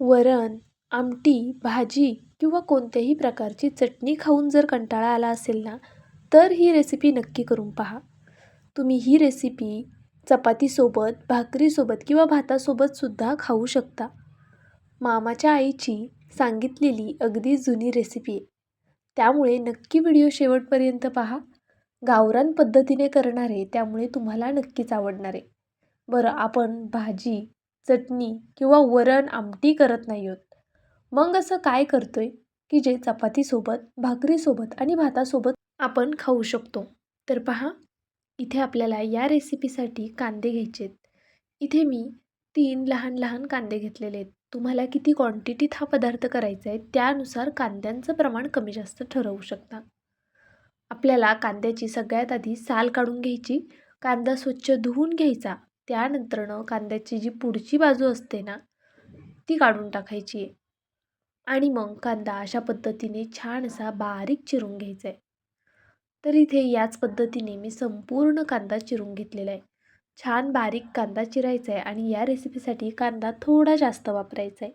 वरण आमटी भाजी किंवा कोणत्याही प्रकारची चटणी खाऊन जर कंटाळा आला असेल ना तर ही रेसिपी नक्की करून पहा. तुम्ही ही रेसिपी चपातीसोबत भाकरीसोबत किंवा भातासोबतसुद्धा खाऊ शकता. मामाच्या आईची सांगितलेली अगदी जुनी रेसिपी आहे त्यामुळे नक्की व्हिडिओ शेवटपर्यंत पहा. गावरान पद्धतीने करणार आहे त्यामुळे तुम्हाला नक्कीच आवडणार. आहे बरं आपण भाजी चटणी किंवा वरण आमटी करत नाही आहोत मग असं काय करतो आहे की जे चपातीसोबत भाकरीसोबत आणि भातासोबत आपण खाऊ शकतो? तर पहा इथे आपल्याला या रेसिपीसाठी कांदे घ्यायचे आहेत इथे मी तीन लहान लहान कांदे घेतलेले आहेत. तुम्हाला किती क्वांटिटीत हा पदार्थ करायचा आहे त्यानुसार कांद्यांचं प्रमाण कमी जास्त ठरवू शकता. आपल्याला कांद्याची सगळ्यात आधी साल काढून घ्यायची कांदा स्वच्छ धुवून घ्यायचा त्यानंतरनं कांद्याची जी पुढची बाजू असते ना ती काढून टाकायची आहे. आणि मग कांदा अशा पद्धतीने छान असा बारीक चिरून घ्यायचा आहे तर इथे याच पद्धतीने मी संपूर्ण कांदा चिरून घेतलेला आहे छान बारीक कांदा चिरायचा आहे आणि या रेसिपीसाठी कांदा थोडा जास्त वापरायचा आहे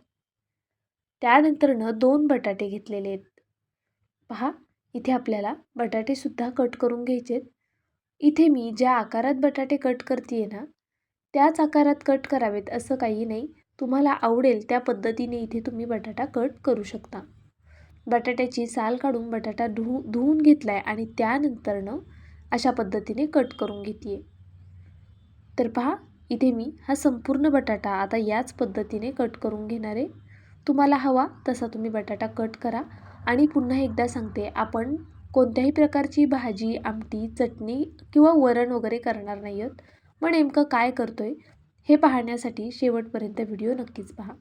त्यानंतरनं दोन बटाटे घेतलेले आहेत. पहा इथे आपल्याला बटाटेसुद्धा कट करून घ्यायचे आहेत इथे मी ज्या आकारात बटाटे कट करते आहे ना त्याच आकारात कट करावेत असं काही नाही. तुम्हाला आवडेल त्या पद्धतीने इथे तुम्ही बटाटा कट करू शकता. बटाट्याची साल काढून बटाटा धुवू धुवून घेतला आहे आणि त्यानंतरनं अशा पद्धतीने कट करून घेते तर पहा इथे मी हा संपूर्ण बटाटा आता याच पद्धतीने कट करून घेणार आहे. तुम्हाला हवा तसा तुम्ही बटाटा कट करा. आणि पुन्हा एकदा सांगते आपण कोणत्याही प्रकारची भाजी आमटी चटणी किंवा वरण वगैरे करणार नाही आहोत. मग नेमकं काय करतो आहे हे पाहण्यासाठी शेवटपर्यंत व्हिडिओ नक्कीच पहा.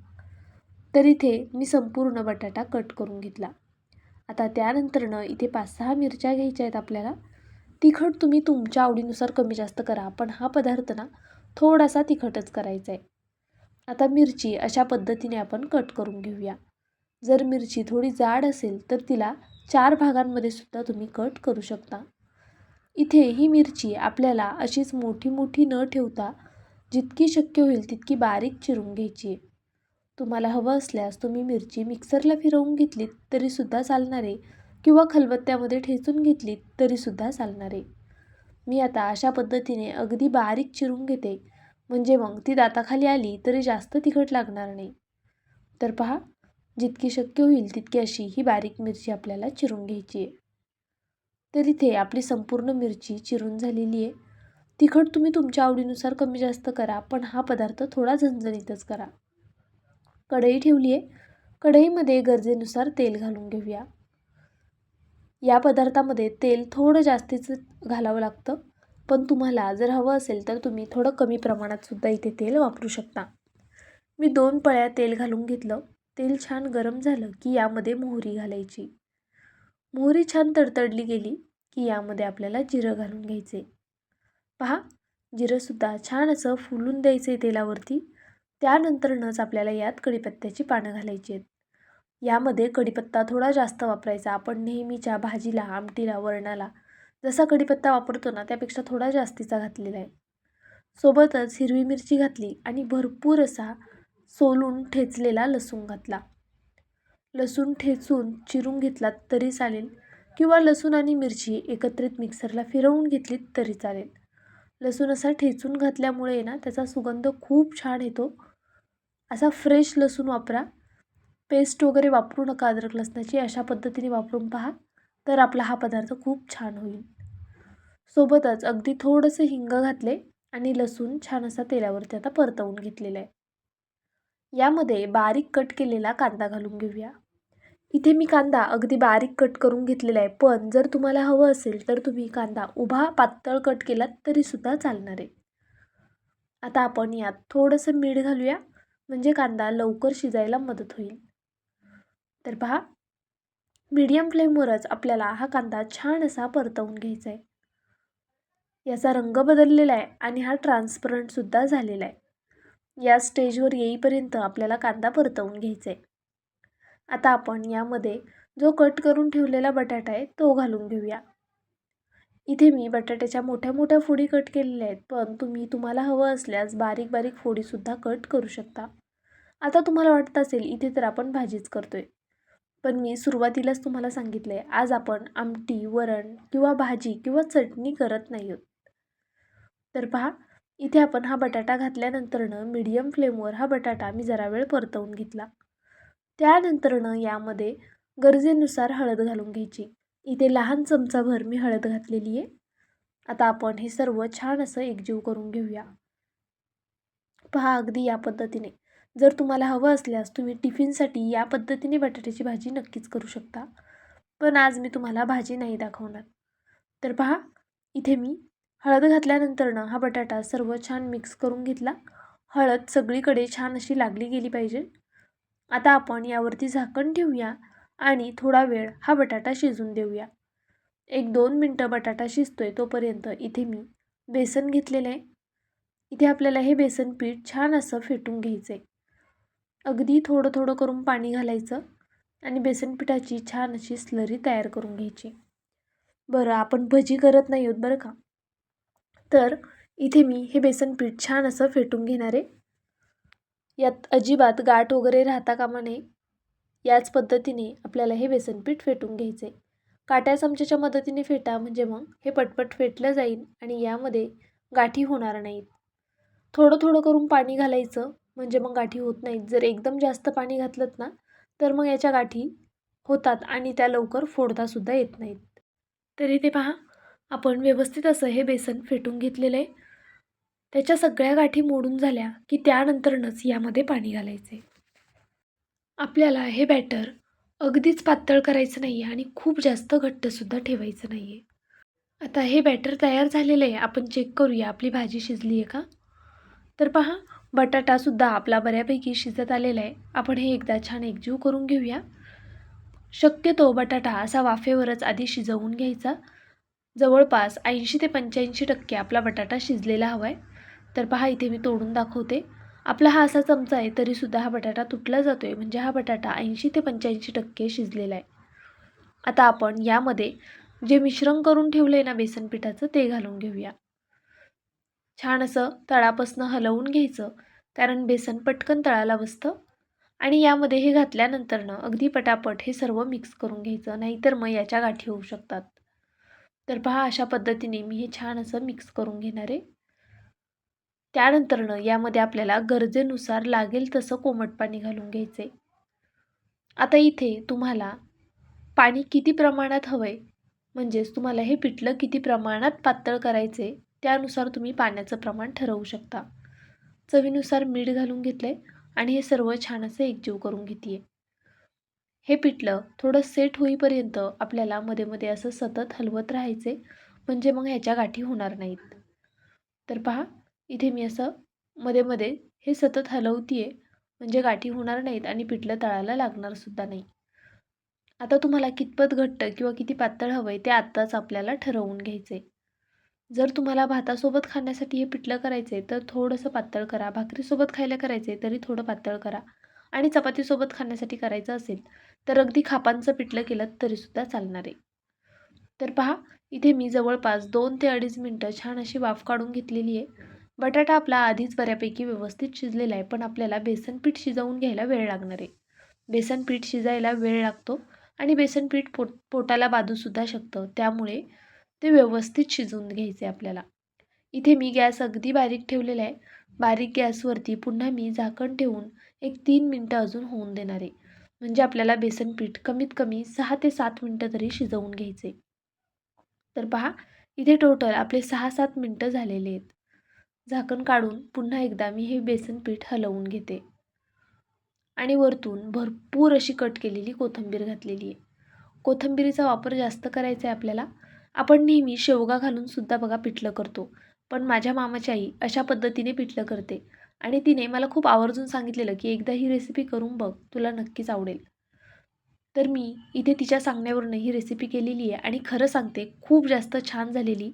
तर इथे मी संपूर्ण बटाटा कट करून घेतला. आता त्यानंतरनं इथे पाच सहा मिरच्या घ्यायच्या आहेत आपल्याला. तिखट तुम्ही तुमच्या आवडीनुसार कमी जास्त करा पण हा पदार्थ ना थोडासा तिखटच करायचा आहे. आता मिरची अशा पद्धतीने आपण कट करून घेऊया. जर मिरची थोडी जाड असेल तर तिला चार भागांमध्ये सुद्धा तुम्ही कट करू शकता. इथे ही मिरची आपल्याला अशीच मोठी मोठी न ठेवता जितकी शक्य होईल तितकी बारीक चिरून घ्यायची. आहे तुम्हाला हवं असल्यास तुम्ही मिरची मिक्सरला फिरवून घेतलीत तरीसुद्धा चालणार आहे किंवा खलबत्त्यामध्ये ठेचून घेतलीत तरीसुद्धा चालणार. आहे मी आता अशा पद्धतीने अगदी बारीक चिरून घेते. म्हणजे मग ती दाताखाली आली तरी जास्त तिखट लागणार नाही. तर पहा जितकी शक्य होईल तितकी अशी ही बारीक मिरची आपल्याला चिरून घ्यायची आहे. तर इथे आपली संपूर्ण मिरची चिरून झालेली आहे. तिखट तुम्ही तुमच्या आवडीनुसार कमी जास्त करा पण हा पदार्थ थोडा झणझणीतच करा. कढई ठेवली आहे. कढईमध्ये गरजेनुसार तेल घालून घेऊया. या पदार्थामध्ये तेल थोडं जास्तीचं घालावं लागतं पण तुम्हाला जर हवं असेल तर तुम्ही थोडं कमी प्रमाणातसुद्धा इथे तेल वापरू शकता. मी दोन पळ्या तेल घालून घेतलं. तेल छान गरम झालं की यामध्ये मोहरी घालायची. मोहरी छान तडतडली गेली. की यामध्ये आपल्याला जिरं घालून घ्यायचे. पहा जिरंसुद्धा छान असं फुलून द्यायचं आहे तेलावरती त्यानंतरनंच आपल्याला यात कढीपत्त्याची पानं घालायची आहेत. यामध्ये कढीपत्ता थोडा जास्त वापरायचा. आपण नेहमीच्या भाजीला आमटीला वरणाला जसा कढीपत्ता वापरतो ना त्यापेक्षा थोडा जास्तीचा घातलेला आहे. सोबतच हिरवी मिरची घातली आणि भरपूर असा सोलून ठेचलेला लसूण घातला. लसूण ठेचून चिरून घेतलात तरी चालेल. किंवा लसूण आणि मिरची एकत्रित मिक्सरला फिरवून घेतलीत तरी चालेल. लसूण असा ठेचून घातल्यामुळे ना त्याचा सुगंध खूप छान येतो. असा फ्रेश लसूण वापरा. पेस्ट वगैरे वापरू नका अद्रक लसणाची अशा पद्धतीने वापरून पहा तर आपला हा पदार्थ खूप छान होईल. सोबतच अगदी थोडंसं हिंग घातले आणि लसूण छान असा तेलावरती आता परतवून घेतलेला आहे. यामध्ये बारीक कट केलेला कांदा घालून घेऊया. इथे मी कांदा अगदी बारीक कट करून घेतलेला आहे. पण जर तुम्हाला हवं असेल तर तुम्ही कांदा उभा पातळ कट केलात तरीसुद्धा चालणार आहे. आता आपण यात थोडंसं मीठ घालूया. म्हणजे कांदा लवकर शिजायला मदत होईल. तर पहा. मीडियम फ्लेमवरच आपल्याला हा कांदा छान असा परतवून घ्यायचा आहे. याचा रंग बदललेला आहे आणि हा ट्रान्सपरंटसुद्धा झालेला आहे. या स्टेजवर येईपर्यंत आपल्याला कांदा परतवून घ्यायचा आहे. आता आपण यामध्ये जो कट करून ठेवलेला बटाटा आहे तो घालून घेऊया. इथे मी बटाट्याच्या मोठ्या मोठ्या फोडी कट केलेल्या आहेत पण तुम्ही तुम्हाला हवं असल्यास बारीक बारीक फोडीसुद्धा कट करू शकता. आता तुम्हाला वाटत असेल इथे तर आपण भाजीच करतोय. पण मी सुरुवातीलाच तुम्हाला सांगितलं आहे आज आपण आमटी वरण किंवा भाजी किंवा चटणी करत नाही आहोत. तर पहा इथे आपण हा बटाटा घातल्यानंतरनं मीडियम फ्लेमवर हा बटाटा मी जरा वेळ परतवून घेतला. त्यानंतरनं यामध्ये गरजेनुसार हळद घालून घ्यायची. इथे लहान चमचाभर मी हळद घातलेली आहे. आता आपण हे सर्व छान असं एकजीव करून घेऊया. पहा अगदी या पद्धतीने. जर तुम्हाला हवं असल्यास तुम्ही टिफिनसाठी या पद्धतीने बटाट्याची भाजी नक्कीच करू शकता. पण आज मी तुम्हाला भाजी नाही दाखवणार. तर पहा इथे मी हळद घातल्यानंतरनं हा बटाटा सर्व छान मिक्स करून घेतला. हळद सगळीकडे छान अशी लागली गेली पाहिजे. आता आपण यावरती झाकण ठेवूया आणि थोडा वेळ हा बटाटा शिजून देऊया. एक दोन मिनटं बटाटा शिजतोय तोपर्यंत इथे मी बेसन घेतलेलं आहे. इथे आपल्याला हे बेसन पीठ छान असं फेटून घ्यायचं आहे. अगदी थोडं थोडं करून पाणी घालायचं आणि बेसन पिठाची छान अशी स्लरी तयार करून घ्यायची. बरं आपण भजी करत नाही आहोत बरं का? तर इथे मी हे बेसन पीठ छान असं फेटून घेणार आहे. यात अजिबात गाठ वगैरे राहता कामा नये. याच पद्धतीने आपल्याला हे बेसनपीठ फेटून घ्यायचे काट्या चमच्याच्या मदतीने फेटा म्हणजे मग हे पटपट फेटलं जाईल आणि यामध्ये गाठी होणार नाहीत. थोडं थोडं करून पाणी घालायचं म्हणजे मग गाठी होत नाहीत. जर एकदम जास्त पाणी घातलं ना तर मग याच्या गाठी होतात आणि त्या लवकर फोडतासुद्धा येत नाहीत. तरी ते पहा आपण व्यवस्थित असं हे बेसन फेटून घेतलेलं आहे. त्याच्या सगळ्या गाठी मोडून झाल्या की त्यानंतरनंच यामध्ये पाणी घालायचे. आपल्याला हे बॅटर अगदीच पातळ करायचं नाही आहे आणि खूप जास्त घट्टसुद्धा ठेवायचं नाही आहे आता हे बॅटर तयार झालेलं आहे आपण चेक करूया. आपली भाजी शिजली आहे का? तर पहा बटाटासुद्धा आपला बऱ्यापैकी शिजत आलेला आहे आपण हे एकदा छान एकजीव करून घेऊया. शक्यतो बटाटा असा वाफेवरच आधी शिजवून घ्यायचा. जवळपास ऐंशी ते पंच्याऐंशी टक्के आपला बटाटा शिजलेला हवा आहे तर पहा इथे मी तोडून दाखवते. आपला हा असा चमचा आहे तरीसुद्धा हा बटाटा तुटला जातो आहे म्हणजे हा बटाटा ऐंशी ते पंच्याऐंशी टक्के शिजलेला आहे. आता आपण यामध्ये जे मिश्रण करून ठेवलं आहे ना बेसन पिठाचं ते घालून घेऊया. छान असं तळापासनं हलवून घ्यायचं कारण बेसन पटकन तळाला बसतं. आणि यामध्ये हे घातल्यानंतरनं अगदी पटापट हे सर्व मिक्स करून घ्यायचं नाहीतर मग याच्या गाठी होऊ शकतात. तर पहा अशा पद्धतीने मी हे छान असं मिक्स करून घेणार आहे. त्यानंतरनं यामध्ये आपल्याला गरजेनुसार लागेल तसं कोमट पाणी घालून घ्यायचं. आहे आता इथे तुम्हाला पाणी किती प्रमाणात हवं आहे म्हणजेच तुम्हाला हे पिठलं किती प्रमाणात पातळ करायचं आहे त्यानुसार तुम्ही पाण्याचं प्रमाण ठरवू शकता. चवीनुसार मीठ घालून घेतलं आहे आणि हे सर्व छान असं एकजीव करून घेते आहे हे पिठलं थोडं सेट होईपर्यंत आपल्याला मध्ये मध्ये असं सतत हलवत राहायचे म्हणजे मग ह्याच्या गाठी होणार नाहीत. तर पहा इथे मी असं मध्ये मध्ये हे सतत हलवते आहे म्हणजे गाठी होणार नाहीत आणि पिठलं तळायला लागणारसुद्धा नाही. आता तुम्हाला कितपत घट्ट किंवा किती पातळ हवं आहे ते आत्ताच आपल्याला ठरवून घ्यायचं आहे जर तुम्हाला भातासोबत खाण्यासाठी हे पिठलं करायचं आहे तर थोडंसं पातळ करा. भाकरीसोबत खायला करायचं आहे तरी थोडं पातळ करा. आणि चपातीसोबत खाण्यासाठी करायचं असेल तर अगदी खापांचं पिठलं केलं तरीसुद्धा चालणार. आहे तर पहा इथे मी जवळपास दोन ते अडीच मिनटं छान अशी वाफ काढून घेतलेली आहे बटाटा आपला आधीच बऱ्यापैकी व्यवस्थित शिजलेला आहे पण आपल्याला बेसन पीठ शिजवून घ्यायला वेळ लागणार आहे. बेसन पीठ शिजायला वेळ लागतो आणि बेसन पीठ पोट पोटाला बाजूसुद्धा शकतं त्यामुळे ते व्यवस्थित शिजवून घ्यायचे आपल्याला. इथे मी गॅस अगदी बारीक ठेवलेला आहे. बारीक गॅसवरती पुन्हा मी झाकण ठेवून एक तीन मिनटं अजून होऊन देणार आहे. म्हणजे आपल्याला बेसन पीठ कमीत कमी सहा ते सात मिनटं तरी शिजवून घ्यायचे. तर पहा इथे टोटल आपले सहा सात मिनटं झालेले आहेत. झाकण काढून पुन्हा एकदा मी हे बेसन पीठ हलवून घेते. आणि वरतून भरपूर अशी कट केलेली कोथिंबीर घातलेली आहे. कोथिंबीरीचा वापर जास्त करायचा आहे आपल्याला. आपण नेहमी शेवगा घालून सुद्धा बघा पिठलं करतो. पण माझ्या मामाची आई अशा पद्धतीने पिठलं करते. आणि तिने मला खूप आवर्जून सांगितलेलं की एकदा ही रेसिपी करून बघ तुला नक्कीच आवडेल. तर मी इथे तिच्या सांगण्यावरून ही रेसिपी केलेली आहे आणि खरं सांगते खूप जास्त छान झालेली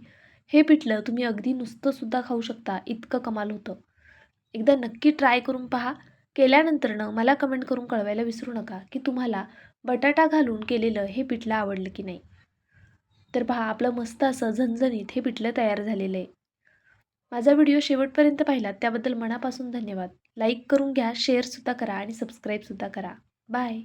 हे पिठलं तुम्ही अगदी नुसतंसुद्धा खाऊ शकता. इतकं कमाल होतं. एकदा नक्की ट्राय करून पहा. केल्यानंतरनं मला कमेंट करून कळवायला विसरू नका की तुम्हाला बटाटा घालून केलेलं हे पिठलं आवडलं की नाही. तर पहा आपलं मस्त असं झणझणीत हे पिठलं तयार झालेलं आहे. माझा व्हिडिओ शेवटपर्यंत पाहिलात त्याबद्दल मनापासून धन्यवाद. लाईक करून घ्या शेअरसुद्धा करा आणि सबस्क्राईबसुद्धा करा. बाय!